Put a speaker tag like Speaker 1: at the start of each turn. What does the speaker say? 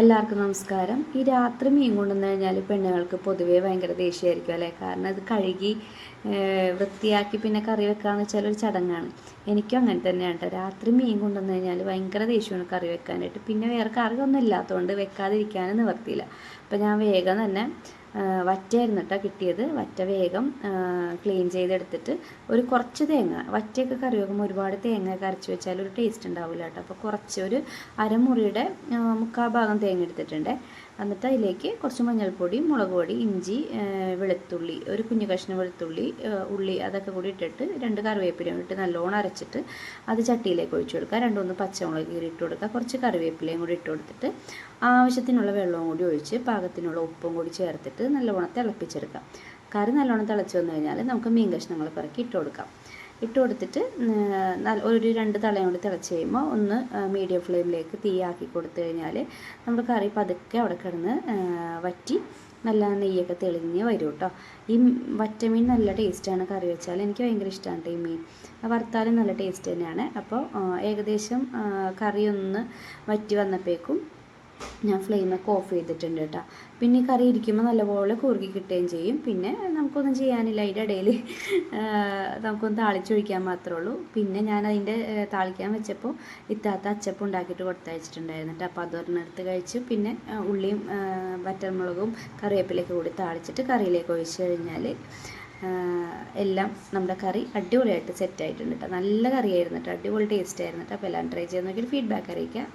Speaker 1: എല്ലാവർക്കും നമസ്കാരം. ഈ രാത്രി മീൻ കൊണ്ടുവന്നു കഴിഞ്ഞാൽ പെണ്ണുങ്ങൾക്ക് പൊതുവേ ഭയങ്കര ദേഷ്യമായിരിക്കും അല്ലേ? കാരണം അത് കഴുകി വൃത്തിയാക്കി പിന്നെ കറി വെക്കാന്ന് വെച്ചാൽ ഒരു ചടങ്ങാണ്. എനിക്കും അങ്ങനെ തന്നെയാണ് കേട്ടോ. രാത്രി മീൻ കൊണ്ടുവന്നു കഴിഞ്ഞാൽ ഭയങ്കര ദേഷ്യമാണ് കറി വെക്കാനായിട്ട്. പിന്നെ വേറെ കറിയൊന്നും ഇല്ലാത്തതുകൊണ്ട് വെക്കാതിരിക്കാനും നിവർത്തിയില്ല. അപ്പം ഞാൻ വേഗം തന്നെ വറ്റയായിരുന്നു കേട്ടോ കിട്ടിയത്. വറ്റ വേഗം ക്ലീൻ ചെയ്തെടുത്തിട്ട് ഒരു കുറച്ച് തേങ്ങ വറ്റയൊക്കെ കറി വെക്കുമ്പോൾ ഒരുപാട് തേങ്ങ കരച്ച് വെച്ചാൽ ഒരു ടേസ്റ്റ് ഉണ്ടാവില്ല കേട്ടോ അപ്പോൾ കുറച്ച് ഒരു അരമുറിയുടെ മുക്കാൽ ഭാഗം തേങ്ങ എടുത്തിട്ടുണ്ട്. എന്നിട്ട് അതിലേക്ക് കുറച്ച് മഞ്ഞൾപ്പൊടി മുളക് പൊടി ഇഞ്ചി വെളുത്തുള്ളി ഒരു കുഞ്ഞു കഷ്ണം വെളുത്തുള്ളി ഉള്ളി അതൊക്കെ കൂടി ഇട്ടിട്ട് രണ്ട് കറിവേപ്പിലയും ഇട്ട് നല്ലോണം അരച്ചിട്ട് അത് ചട്ടിയിലേക്ക് ഒഴിച്ചു കൊടുക്കുക. രണ്ട് മൂന്ന് പച്ചമുളക് കീറി ഇട്ട് കൊടുക്കുക. കുറച്ച് കറിവേപ്പിലയും കൂടി ഇട്ട് കൊടുത്തിട്ട് ആവശ്യത്തിനുള്ള വെള്ളവും കൂടി ഒഴിച്ച് പാകത്തിനുള്ള ഉപ്പും കൂടി ചേർത്തിട്ട് നല്ലോണം തിളപ്പിച്ചെടുക്കാം കറി നല്ലോണം തിളച്ച് വന്നു കഴിഞ്ഞാൽ നമുക്ക് മീൻ കഷ്ണങ്ങൾ പിറക്കി ഇട്ട് കൊടുക്കാം. ഇട്ട് കൊടുത്തിട്ട് ഒരു രണ്ട് തളയും കൂടി തിളച്ച് കഴിയുമ്പോൾ ഒന്ന് മീഡിയം ഫ്ലെയിമിലേക്ക് തീയാക്കി കൊടുത്തു കഴിഞ്ഞാൽ നമ്മുടെ കറി പതുക്കെ അവിടെ കിടന്ന് വറ്റി നല്ല നെയ്യൊക്കെ തെളിഞ്ഞ് വരും കേട്ടോ ഈ വറ്റമീൻ നല്ല ടേസ്റ്റാണ് കറി വെച്ചാൽ എനിക്ക് ഭയങ്കര ഇഷ്ടമാണ് ഈ മീൻ. വറുത്താലും നല്ല ടേസ്റ്റ് തന്നെയാണ്. അപ്പോൾ ഏകദേശം കറി ഒന്ന് വറ്റി വന്നപ്പോഴേക്കും ഞാൻ ഫ്ലെയിമൊക്കെ ഓഫ് ചെയ്തിട്ടുണ്ട് കേട്ടോ. പിന്നെ കറി ഇരിക്കുമ്പോൾ നല്ലപോലെ കുറുകി കിട്ടുകയും ചെയ്യും. പിന്നെ നമുക്കൊന്നും ചെയ്യാനില്ല. അതിന്റെ ഇടയിൽ നമുക്കൊന്ന് താളിച്ചൊഴിക്കാൻ മാത്രമേ ഉള്ളൂ. പിന്നെ ഞാൻ അതിന്റെ താളിക്കാൻ വെച്ചപ്പോൾ ഇത്താത്ത അച്ചപ്പം ഉണ്ടാക്കിയിട്ട് കൊടുത്തയച്ചിട്ടുണ്ടായിരുന്നു കേട്ടോ. അപ്പോൾ അതൊരെണ്ണെടുത്ത് കഴിച്ച്. പിന്നെ ഉള്ളിയും വറ്റൽമുളകും കറിവേപ്പിലേക്ക് കൂടി താളിച്ചിട്ട് കറിയിലേക്ക് ഒഴിച്ച് കഴിഞ്ഞാൽ എല്ലാം നമ്മുടെ കറി അടിപൊളിയായിട്ട് സെറ്റായിട്ടുണ്ട് കേട്ടോ. നല്ല കറിയായിരുന്നു കേട്ടോ. അടിപൊളി ടേസ്റ്റ് ആയിരുന്നു കേട്ടോ. അപ്പോൾ എല്ലാം ട്രൈ ചെയ്ത് നോക്കിയിട്ട് ഫീഡ്ബാക്ക് അറിയിക്കാം